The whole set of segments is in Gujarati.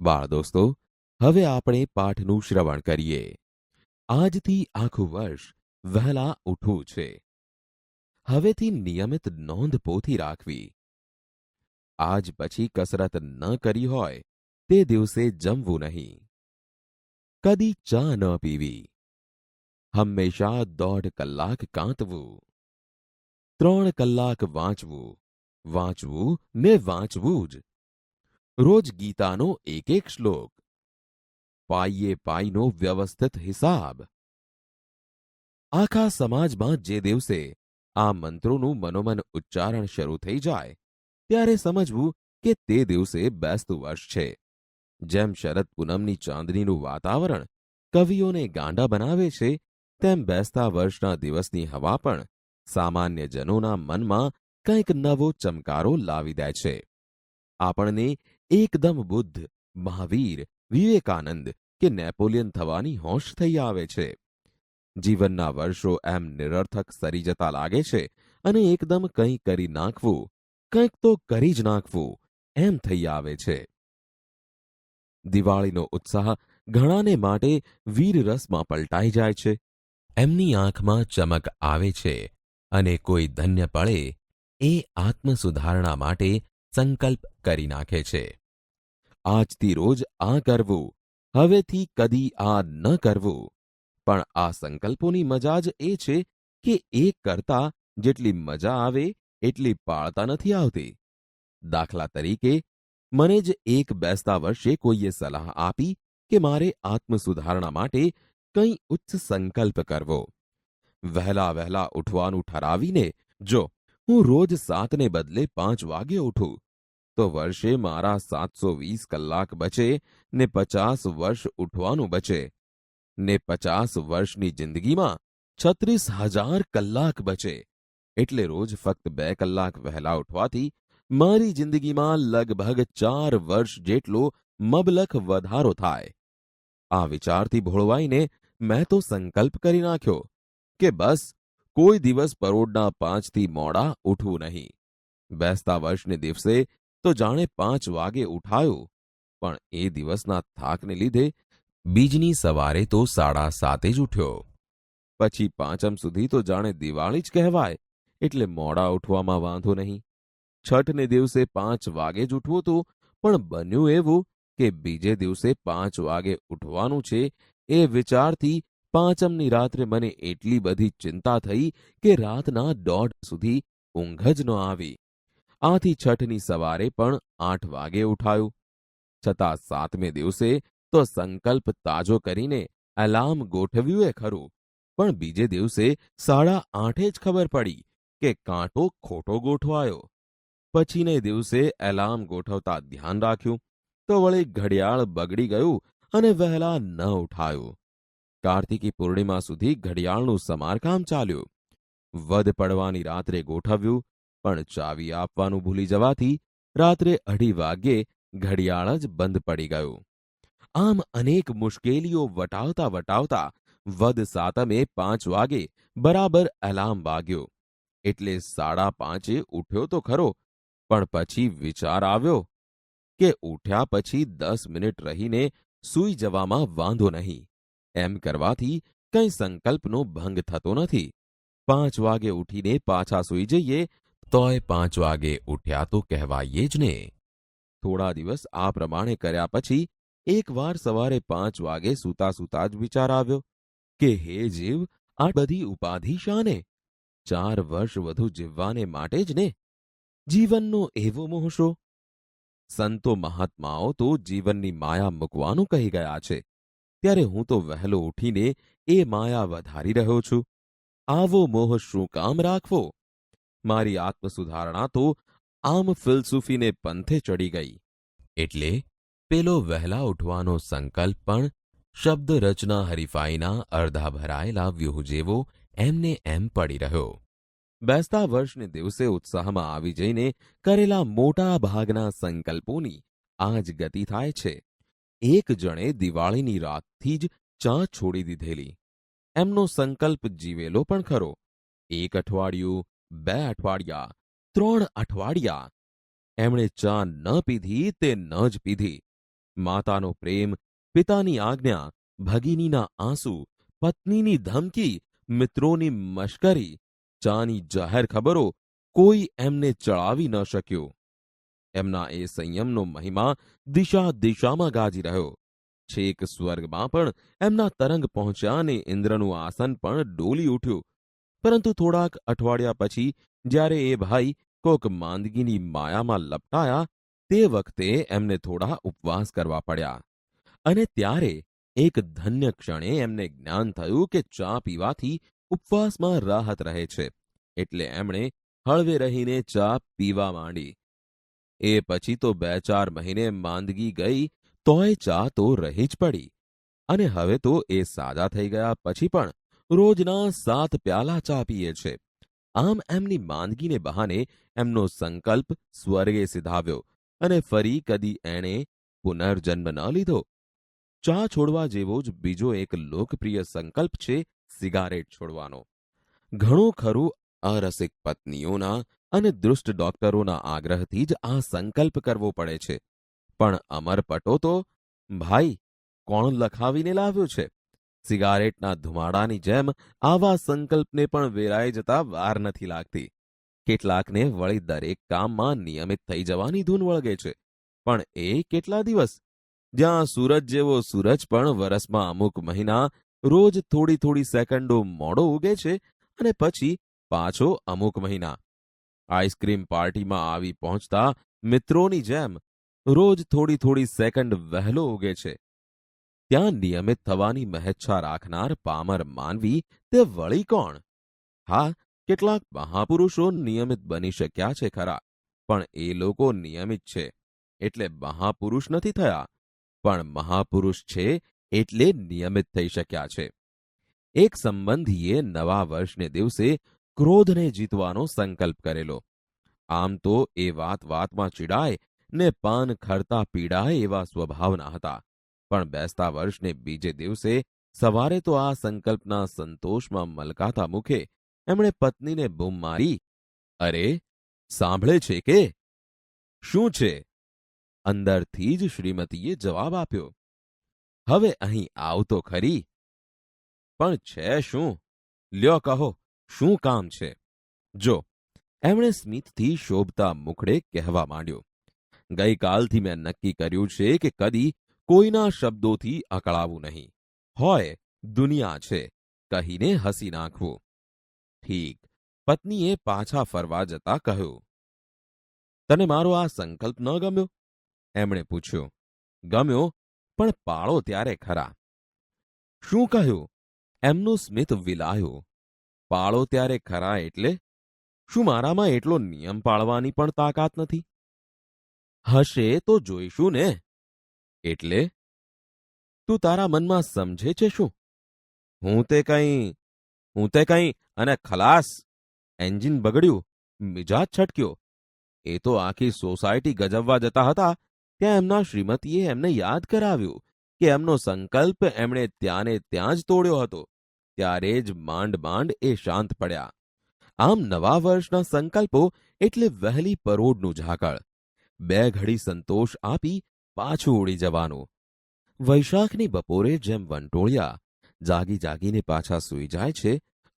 બાળ દોસ્તો, હવે આપણે પાઠનું શ્રવણ કરીએ. આજથી આખું વર્ષ વહેલા ઉઠવું છે. હવેથી નિયમિત નોંધ પોથી રાખવી. આજ પછી કસરત ન કરી હોય, તે દિવસે જમવું નહીં. કદી ચા ન પીવી. હંમેશા દોઢ કલાક કાંતવું. ત્રણ કલાક વાંચવું. વાંચવું ને વાંચવું જ. રોજ ગીતાનો એક એક શ્લોક. પાઈએ પાઈનો વ્યવસ્થિત હિસાબ. આખા સમાજમાં જે દિવસે આ મંત્રોનું મનોમન ઉચ્ચારણ શરૂ થઈ જાય, ત્યારે સમજવું કે તે દિવસે બેસતું વર્ષ છે. જેમ શરદ પૂનમની ચાંદનીનું વાતાવરણ કવિઓને ગાંડા બનાવે છે, તેમ બેસતા વર્ષના દિવસની હવા પણ સામાન્ય જનોના મનમાં કંઈક નવો ચમકારો લાવી દે છે. આપણને એકદમ બુદ્ધ, મહાવીર, વિવેકાનંદ કે નેપોલિયન થવાની હોશ થઈ આવે છે. જીવનના વર્ષો એમ નિરર્થક સરી જતા લાગે છે અને એકદમ કંઈ કરી નાખવું, કંઈક તો કરી જ નાખવું એમ થઈ આવે છે. દિવાળીનો ઉત્સાહ ઘણાને માટે વીરરસમાં પલટાઈ જાય છે. એમની આંખમાં ચમક આવે છે અને કોઈ ધન્ય પડે એ આત્મસુધારણા માટે સંકલ્પ કરી નાખે છે. આજથી રોજ આ કરવું, હવેથી કદી આ ન કરવું. પણ આ સંકલ્પોની મજા જ એ છે કે એક કરતા જેટલી મજા આવે એટલી પાળતા નથી આવતી. દાખલા તરીકે, મને જ એક બેસતા વર્ષે કોઈએ સલાહ આપી કે મારે આત્મસુધારણા માટે કંઈ ઉચ્ચ સંકલ્પ કરવો. વહેલા વહેલા ઉઠવાનું ઠરાવીને, જો, હું રોજ સાતને બદલે પાંચ વાગે ઉઠું તો વર્ષે મારા સાતસો વીસ કલાક બચે ને પચાસ વર્ષ ઉઠવાનું બચે. ને પચાસ વર્ષની જિંદગીમાં છત્રીસ હજાર કલાક બચે. એટલે રોજ ફક્ત બે કલાક વહેલા ઉઠવાથી મારી જિંદગીમાં લગભગ ચાર વર્ષ જેટલો મબલખ વધારો થાય. આ વિચારથી ભોળવાઈને મેં તો સંકલ્પ કરી નાખ્યો કે બસ કોઈ દિવસ પરોડના પાંચથી મોડા ઉઠવું નહીં. બેસતા વર્ષને દિવસે તો જાણે પાંચ વાગે ઉઠાયો, પણ એ દિવસના થાકને લીધે બીજની સવારે તો સાડા સાતે જ ઉઠ્યો. પછી પાંચમ સુધી તો જાણે દિવાળી જ કહેવાય, એટલે મોડા ઉઠવામાં વાંધો નહીં. છઠને દિવસે પાંચ વાગે જ ઉઠવું હતું પણ બન્યું એવું કે બીજે દિવસે પાંચ વાગે ઉઠવાનું છે એ વિચારથી પાંચમની રાત્રે મને એટલી બધી ચિંતા થઈ કે રાતના દોઢ સુધી ઊંઘ જ ન આવી. આથી છઠની સવારે પણ આઠ વાગે ઉઠાયું છતાં સાતમે દિવસે તો સંકલ્પ તાજો કરીને એલાર્મ ગોઠવ્યું એ ખરું પણ બીજે દિવસે સાડા આઠે જ ખબર પડી કે કાંટો ખોટો ગોઠવાયો પછીને દિવસે એલાર્મ ગોઠવતા ધ્યાન રાખ્યું તો વળી ઘડિયાળ બગડી ગયું અને વહેલા ન ઉઠાયું કાર્તિકી પૂર્ણિમા સુધી ઘડિયાળનું સમારકામ ચાલ્યું વધ પડવાની રાત્રે ગોઠવ્યું પણ ચાવી આપવાનું ભૂલી જવાથી રાત્રે અઢી વાગ્યે ઘડિયાળ જ બંધ પડી ગયું. આમ અનેક મુશ્કેલીઓ વટાવતા વટાવતા વદ સાતમે પાંચ વાગે બરાબર એલાર્મ વાગ્યો. એટલે સાડા પાંચે ઉઠ્યો તો ખરો, પણ પછી વિચાર આવ્યો કે ઉઠ્યા પછી દસ મિનિટ રહીને સૂઈ જવામાં વાંધો નહીં. એમ કરવાથી કંઈ સંકલ્પનો ભંગ થતો નથી. પાંચ વાગે ઉઠીને પાછા સૂઈ જઈએ તોય પાંચ વાગે ઉઠ્યા તો કહેવાયે જ ને. થોડા દિવસ આ પ્રમાણે કર્યા પછી એકવાર સવારે પાંચ વાગે સૂતા સૂતા જ વિચાર આવ્યો કે, હે જીવ, આ બધી ઉપાધિ શાને? ચાર વર્ષ વધુ જીવવાને માટે જ ને? જીવનનો એવો મોહ શો સંતો મહાત્માઓ તો જીવનની માયા મૂકવાનું કહી ગયા છે. ત્યારે હું તો વહેલો ઉઠીને એ માયા વધારી રહ્યો છું. આવો મોહ શું કામ રાખવો? મારી આત્મસુધારણા તો આમ ફિલસૂફીને પંથે ચડી ગઈ. એટલે પેલો વહેલા ઉઠવાનો સંકલ્પ પણ શબ્દ રચના હરીફાઈના અર્ધા ભરાયેલા વ્યૂહ જેવો એમને એમ પડી રહ્યો. બેસતા વર્ષને દિવસે ઉત્સાહમાં આવી જઈને કરેલા મોટા ભાગના સંકલ્પોની જ ગતિ થાય છે. એક જણે દિવાળીની રાતથી જ ચા છોડી દીધેલી. એમનો સંકલ્પ જીવેલો પણ ખરો. એક અઠવાડિયું બે અઠવાડિયા, ત્રણ અઠવાડિયા. એમણે ચા ન પીધી તે ન જ પીધી. માતાનો પ્રેમ, પિતાની આજ્ઞા, ભગિનીના આંસુ, પત્નીની ધમકી, મિત્રોની મશ્કરી, ચાની જાહેર ખબરો કોઈ એમને ચડાવી ન શક્યું. એમના એ સંયમનો મહિમા દિશા દિશામાં ગાજી રહ્યો. છેક સ્વર્ગમાં પણ એમના તરંગ પહોંચ્યા અને ઇન્દ્રનું આસન પણ ડોલી ઉઠ્યું. પરંતુ થોડાક અઠવાડિયા પછી જ્યારે એ ભાઈ કોક માંદગીની માયામાં લપટાયા, તે વખતે એમને થોડા ઉપવાસ કરવા પડ્યા. અને ત્યારે એક ધન્ય ક્ષણે એમને જ્ઞાન થયું કે ચા પીવાથી ઉપવાસમાં રાહત રહે છે, એટલે એમણે હળવે રહીને ચા પીવા માંડી. એ પછી તો બે ચાર મહિને માંદગી ગઈ, તોય ચા તો રહી જ પડી. અને હવે તો એ સાજા થઈ ગયા પછી પણ રોજના સાત પ્યાલા ચા પીએ છે. આમ એમની માંદગીને બહાને એમનો સંકલ્પ સ્વર્ગે સિધાવ્યો અને ફરી કદી એણે પુનર્જન્મ ન લીધો. ચા છોડવા જેવો જ બીજો એક લોકપ્રિય સંકલ્પ છે સિગારેટ છોડવાનો. ઘણું ખરું અરસિક પત્નીઓના અને દુષ્ટ ડોક્ટરોના આગ્રહથી જ આ સંકલ્પ કરવો પડે છે. પણ અમરપટો તો, ભાઈ, કોણ લખાવીને લાવ્યો છે? સિગારેટના ધુમાડાની જેમ આવા સંકલ્પને પણ વેરાઈ જતા વાર નથી લાગતી. કેટલાકને વળી દરેક કામમાં નિયમિત થઈ જવાની ધૂન વળગે છે. પણ એ કેટલા દિવસ? જ્યાં સૂરજ જેવો સૂરજ પણ વરસમાં અમુક મહિના રોજ થોડી થોડી સેકન્ડો મોડો ઉગે છે અને પછી પાછો અમુક મહિના. આઈસ્ક્રીમ પાર્ટીમાં આવી પહોંચતા મિત્રોની જેમ રોજ થોડી થોડી સેકન્ડ વહેલો ઉગે છે. ત્યાં નિયમિત થવાની મહેચ્છા રાખનાર પામર માનવી તે વળી કોણ? હા, કેટલાક મહાપુરુષો નિયમિત બની શક્યા છે ખરા, પણ એ લોકો નિયમિત છે, એટલે મહાપુરુષ નથી થયા, પણ મહાપુરુષ છે એટલે નિયમિત થઈ શક્યા છે. એક સંબંધીએ નવા વર્ષને દિવસે ક્રોધને જીતવાનો સંકલ્પ કરેલો. આમ તો એ વાત વાતમાં ચીડાય ને પાન ખરતા પીડાય એવા સ્વભાવના હતા. પણ બેસતા વર્ષને બીજે દિવસે સવારે તો આ સંકલ્પના સંતોષમાં મલકાતા મુખે એમણે પત્નીને બૂમ મારી, અરે, સાંભળે છે કે? શું છે? અંદરથી જ શ્રીમતીએ જવાબ આપ્યો, હવે અહીં આવતો ખરી. પણ છે શું? લ્યો કહો, શું કામ છે? જો, એમણે સ્મિતથી શોભતા મુખડે કહેવા માંડ્યો, ગઈકાલથી મેં નક્કી કર્યું છે કે કદી કોઈના શબ્દોથી અકળાવું નહીં. હોય, દુનિયા છે, કહીને હસી નાખવું. ઠીક, પત્નીએ પાછા ફરવા જતા કહ્યું. તને મારો આ સંકલ્પ ન ગમ્યો? એમણે પૂછ્યું. ગમ્યો, પણ પાળો ત્યારે ખરા. શું કહ્યું? એમનું સ્મિત વિલાયું. પાળો ત્યારે ખરા એટલે? શું મારામાં એટલો નિયમ પાળવાની પણ તાકાત નથી? હશે તો જોઈશું ને. એટલે? તું તારા મનમાં સમજે છે શું? હું તે કંઈ, હું તે કંઈ અને ખલાસ એન્જિન બગડ્યું, મિજાજ છટક્યો. એ તો આખી સોસાયટી ગજવવા જતા હતા ત્યાં એમના શ્રીમતીએ એમને યાદ કરાવ્યું કે એમનો સંકલ્પ એમણે ત્યાંને ત્યાં જ તોડ્યો હતો. ત્યારે જ માંડ માંડ એ શાંત પડ્યા. આમ નવા વર્ષના સંકલ્પો એટલે વહેલી પરોઢનું ઝાકળ. બે ઘડી સંતોષ આપી પાછું ઉડી જવાનું. વૈશાખની બપોરે જેમ વંટોળિયા જાગી જાગીને પાછા સૂઈ જાય છે,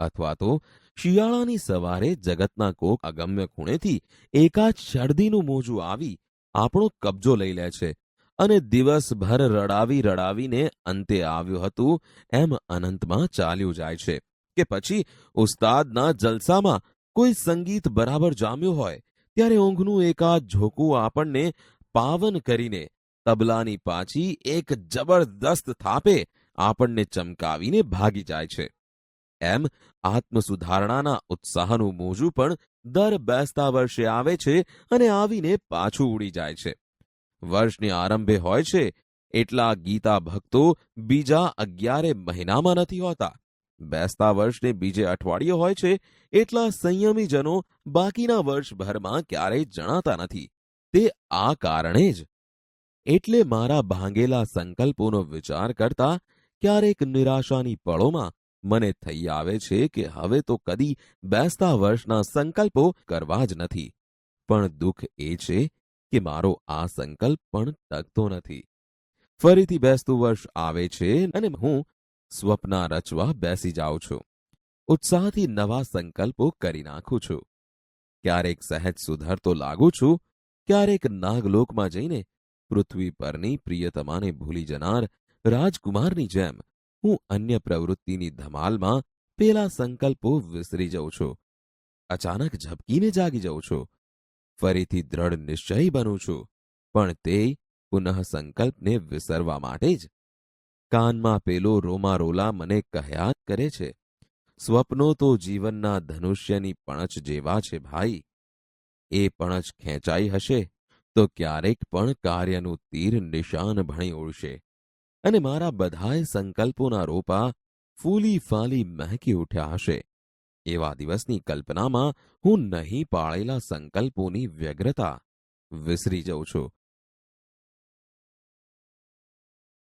અથવા તો શિયાળાની સવારે જગતના કોક અગમ્ય ખૂણેથી એકાદ શરદીનું મોજું આવી આપણો કબજો લઈ લે છે અને દિવસભર રડાવી રડાવીને અંતે આવ્યું હતું એમ અનંતમાં ચાલ્યું જાય છે. કે પછી ઉસ્તાદના જલસામાં કોઈ સંગીત બરાબર જામ્યું હોય, ત્યારે ઊંઘનું એકાદ ઝોકું આપણને પાવન કરીને તબલાની પાછી એક જબરદસ્ત થાપે આપણને ચમકાવીને ભાગી જાય છે. એમ આત્મસુધારણાના ઉત્સાહનું મોજું પણ દર બેસતા વર્ષે આવે છે અને આવીને પાછું ઉડી જાય છે. વર્ષની આરંભે હોય છે, એટલા ગીતા ભક્તો બીજા અગિયારે મહિનામાં નથી હોતા. બેસતા વર્ષને બીજે અઠવાડિયે હોય છે, એટલા સંયમીજનો બાકીના વર્ષભરમાં ક્યારેય જણાતા નથી. તે આ કારણે જ એટલે મારા ભાંગેલા સંકલ્પોનો વિચાર કરતા ક્યારેક નિરાશાની પળોમાં મને થઈ આવે છે કે હવે તો કદી બેસતા વર્ષના સંકલ્પો કરવા જ નથી. પણ દુઃખ એ છે કે મારો આ સંકલ્પ પણ ટકતો નથી. ફરીથી બેસતું વર્ષ આવે છે અને હું સ્વપ્ન રચવા બેસી જાઉં છું. ઉત્સાહથી નવા સંકલ્પો કરી નાખું છું. ક્યારેક સહેજ સુધરતો લાગુ છું, ક્યારેક નાગલોકમાં જઈને પૃથ્વી પરની પ્રિયતમાને ભૂલી જનાર રાજકુમારની જેમ હું અન્ય પ્રવૃત્તિની ધમાલમાં પેલા સંકલ્પો વિસરી જઉં છું. અચાનક ઝબકીને જાગી જઉં છું. ફરીથી દ્રઢ નિશ્ચયી બનું છું, પણ તે પુનઃ સંકલ્પને વિસરવા માટે જ. કાનમાં પેલો રોમારોલા મને કહ્યા કરે છે, સ્વપ્નો તો જીવનના ધનુષ્યની પણછ જેવા છે ભાઈ. એ પણછ ખેંચાઈ હશે તો ક્યારેક પણ કાર્યનું તીર નિશાન ભણી ઉડશે. અને મારા બધાય સંકલ્પોના રોપા ફૂલી ફાલી મહેકી ઉઠ્યા હશે. એવા દિવસની કલ્પનામાં હું નહીં પાળેલા સંકલ્પોની વ્યગ્રતા વિસરી જઉં છું.